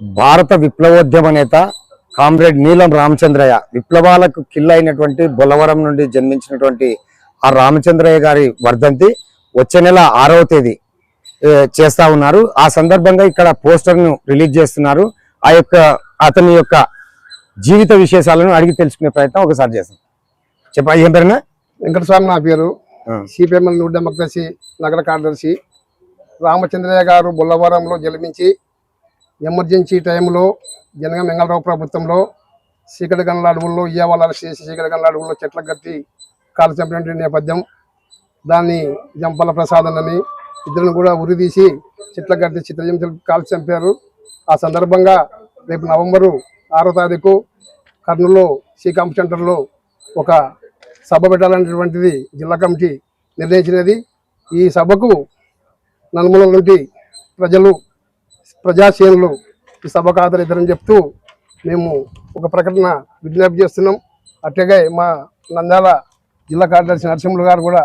భారత విప్లవోద్యమ నేత కామ్రేడ్ నీలం రామచంద్రయ్య విప్లవాలకు కిల్ అయినటువంటి బొలవరం నుండి జన్మించినటువంటి ఆ రామచంద్రయ్య గారి వర్ధంతి వచ్చే నెల ఆరవ తేదీ చేస్తా ఉన్నారు. ఆ సందర్భంగా ఇక్కడ పోస్టర్ను రిలీజ్ చేస్తున్నారు. ఆ యొక్క అతని యొక్క జీవిత విశేషాలను అడిగి తెలుసుకునే ప్రయత్నం ఒకసారి చేస్తాం. చెప్ప ఏం పేరునా వెంకటస్వామి నా పేరు. సిపిఎంఎల్ న్యూ డెమోక్రసీ నగర కార్యదర్శి రామచంద్రయ్య గారు బుల్లవరంలో జన్మించి ఎమర్జెన్సీ టైంలో జనగ మంగళరావు ప్రభుత్వంలో చీకటి గనుల అడవుల్లో ఇయ్యవాళ్ళ చేసి చీకటి గనుల అడవుల్లో చెట్ల కట్టి కాలు చంపినటువంటి నేపథ్యం దాన్ని జంపల ప్రసాదం అని ఇద్దరిని కూడా ఉరిదీసి చెట్ల కట్టి చిత్రహింసలు కాల్చి చంపారు. ఆ సందర్భంగా రేపు నవంబరు ఆరో తారీఖు కర్నూలులో సీకాంప్ సెంటర్లో ఒక సభ పెట్టాలనేటువంటిది జిల్లా కమిటీ నిర్ణయించినది. ఈ సభకు నలుమూల నుండి ప్రజలు ప్రజాసేనులు ఈ సభకు ఇద్దరని చెప్తూ మేము ఒక ప్రకటన విజ్ఞప్తి చేస్తున్నాం. అట్లాగే మా నంద్యాల జిల్లా కార్యదర్శి నరసింహులు గారు కూడా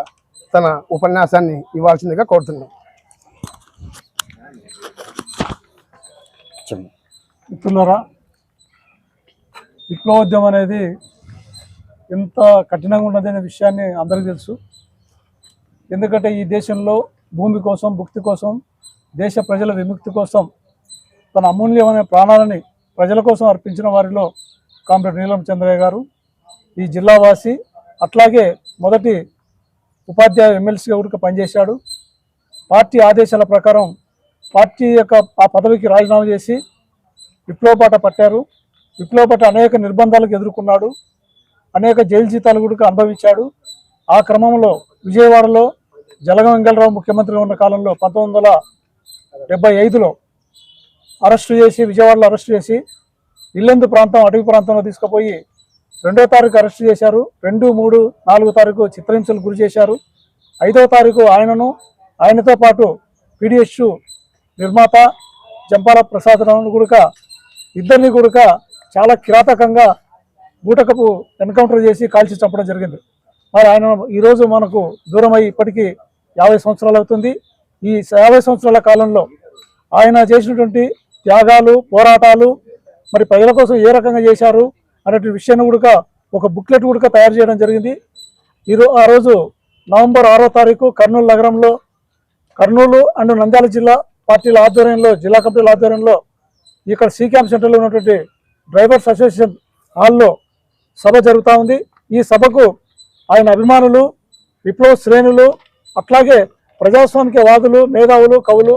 తన ఉపన్యాసాన్ని ఇవ్వాల్సిందిగా కోరుతున్నాం. మిత్రులరా విప్లవోద్యమం అనేది ఎంత కఠినంగా ఉన్నదనే విషయాన్ని అందరికీ తెలుసు. ఎందుకంటే ఈ దేశంలో భూమి కోసం భుక్తి కోసం దేశ ప్రజల విముక్తి కోసం తన అమూల్యమైన ప్రాణాలని ప్రజల కోసం అర్పించిన వారిలో కామ్రేడ్ నీలం చంద్రయ్య గారు ఈ జిల్లావాసి అట్లాగే మొదటి ఉపాధ్యాయ ఎమ్మెల్సీగా కూడా పనిచేశాడు. పార్టీ ఆదేశాల ప్రకారం పార్టీ యొక్క ఆ పదవికి రాజీనామా చేసి విప్లవపాట పట్టారు. విప్లవపాట అనేక నిర్బంధాలకు ఎదుర్కొన్నాడు. అనేక జైలు జీతాలు కూడా అనుభవించాడు. ఆ క్రమంలో విజయవాడలో జలగం వెంగళరావు ముఖ్యమంత్రిగా ఉన్న కాలంలో పంతొమ్మిది వందల ఐదులో అరెస్టు చేసి విజయవాడలో అరెస్టు చేసి ఇల్లందు ప్రాంతం అటవీ ప్రాంతంలో తీసుకుపోయి రెండో తారీఖు అరెస్టు చేశారు. రెండు మూడు నాలుగు తారీఖు చిత్రహింసలు గురి చేశారు. ఐదో తారీఖు ఆయనను ఆయనతో పాటు పీడిఎస్ నిర్మాత జంపాల ప్రసాదరావు గుడక ఇద్దరిని గుడక చాలా కిరాతకంగా బూటకపు ఎన్కౌంటర్ చేసి కాల్చి చంపడం జరిగింది. మరి ఆయన ఈరోజు మనకు దూరమై ఇప్పటికీ యాభై సంవత్సరాలు అవుతుంది. ఈ యాభై సంవత్సరాల కాలంలో ఆయన చేసినటువంటి త్యాగాలు పోరాటాలు మరి ప్రజల కోసం ఏ రకంగా చేశారు అనేటువంటి విషయాన్ని కూడా ఒక బుక్లెట్ కూడా తయారు చేయడం జరిగింది. ఈరో ఆ రోజు నవంబర్ ఆరో తారీఖు కర్నూలు నగరంలో కర్నూలు అండ్ నంద్యాల జిల్లా పార్టీల ఆధ్వర్యంలో జిల్లా కమిటీల ఆధ్వర్యంలో ఇక్కడ సి క్యాంప్ సెంటర్లో ఉన్నటువంటి డ్రైవర్స్ అసోసియేషన్ హాల్లో సభ జరుగుతూ ఉంది. ఈ సభకు ఆయన అభిమానులు విప్లవ శ్రేణులు అట్లాగే ప్రజాస్వామిక వాదులు మేధావులు కవులు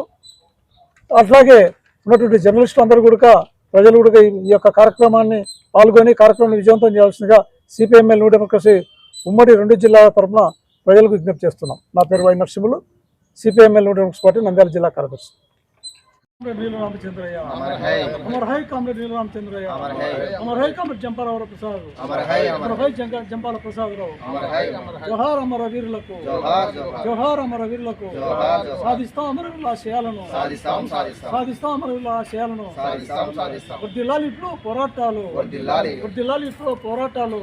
అట్లాగే ఉన్నటువంటి జర్నలిస్టులు అందరూ కూడా ప్రజలు కూడా ఈ యొక్క కార్యక్రమాన్ని పాల్గొని కార్యక్రమాన్ని విజయవంతం చేయాల్సిందిగా సిపిఎంఎల్ న్యూ డెమోక్రసీ ఉమ్మడి రెండు జిల్లాల తరఫున ప్రజలకు విజ్ఞప్తి చేస్తున్నాం. నా పేరు Y Narasimhulu. CPML new democracy party Nandyal జిల్లా కార్యదర్శి. నీలు రామచంద్రయ్య అమర్ హై. కామ్రేడ్ నీలు రామచంద్రయ్య అమర్ హై కామ్రేడ్ జంపారావు ప్రసాద్. అమర్ హై జంపాల ప్రసాద్ రావు జోహార్ అమర వీరులకు. జోహార్ అమర వీరులకు. సాధిస్తాం అమరవీరుల ఆశయాలను. సాధిస్తాం అమరవీరుల ఆశయాలను. ఇప్పుడు పోరాటాలు. ఇప్పుడు పోరాటాలు.